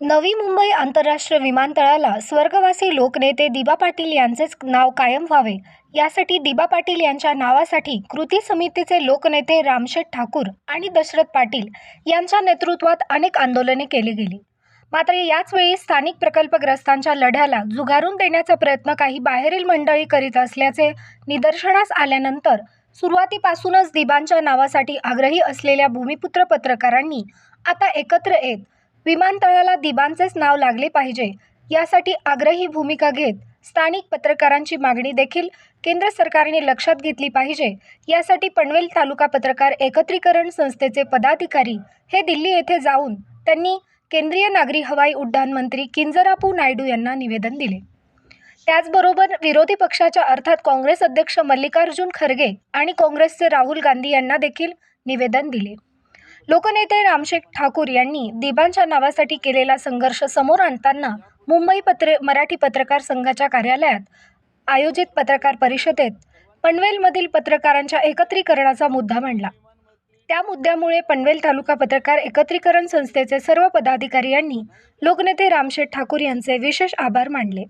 नवी मुंबई आंतरराष्ट्रीय विमानतळाला स्वर्गवासी लोकनेते दिबा पाटील यांचेच नाव कायम व्हावे. यासाठी दिबा पाटील यांच्या नावासाठी कृती समितीचे लोकनेते रामशेठ ठाकूर आणि दशरथ पाटील यांच्या नेतृत्वात अनेक आंदोलने केली गेली. मात्र याच वेळी स्थानिक प्रकल्पग्रस्तांच्या लढ्याला जुगारून देण्याचा प्रयत्न काही बाहेरील मंडळी करीत असल्याचे निदर्शनास आल्यानंतर सुरुवातीपासूनच दिबांच्या नावासाठी आग्रही असलेल्या भूमिपुत्र पत्रकारांनी आता एकत्र येत विमानतळाला दिबांचेच नाव लागले पाहिजे. यासाठी आग्रही भूमिका घेत स्थानिक पत्रकारांची मागणी देखील केंद्र सरकारने लक्षात घेतली पाहिजे. यासाठी पनवेल तालुका पत्रकार एकत्रीकरण संस्थेचे पदाधिकारी हे दिल्ली येथे जाऊन त्यांनी केंद्रीय नागरी हवाई उड्डाण मंत्री किंजरापू नायडू यांना निवेदन दिले. त्याचबरोबर विरोधी पक्षाच्या अर्थात काँग्रेस अध्यक्ष मल्लिकार्जुन खरगे आणि काँग्रेसचे राहुल गांधी यांना देखील निवेदन दिले. लोकनेते रामशेख ठाकूर यांनी दिबांच्या नावासाठी केलेला संघर्ष समोर आणताना मुंबई पत्र मराठी पत्रकार संघाच्या कार्यालयात आयोजित पत्रकार परिषदेत पनवेलमधील पत्रकारांच्या एकत्रीकरणाचा मुद्दा मांडला. त्या मुद्द्यामुळे पनवेल तालुका पत्रकार एकत्रीकरण संस्थेचे सर्व पदाधिकारी यांनी लोकनेते रामशेठ ठाकूर यांचे विशेष आभार मानले.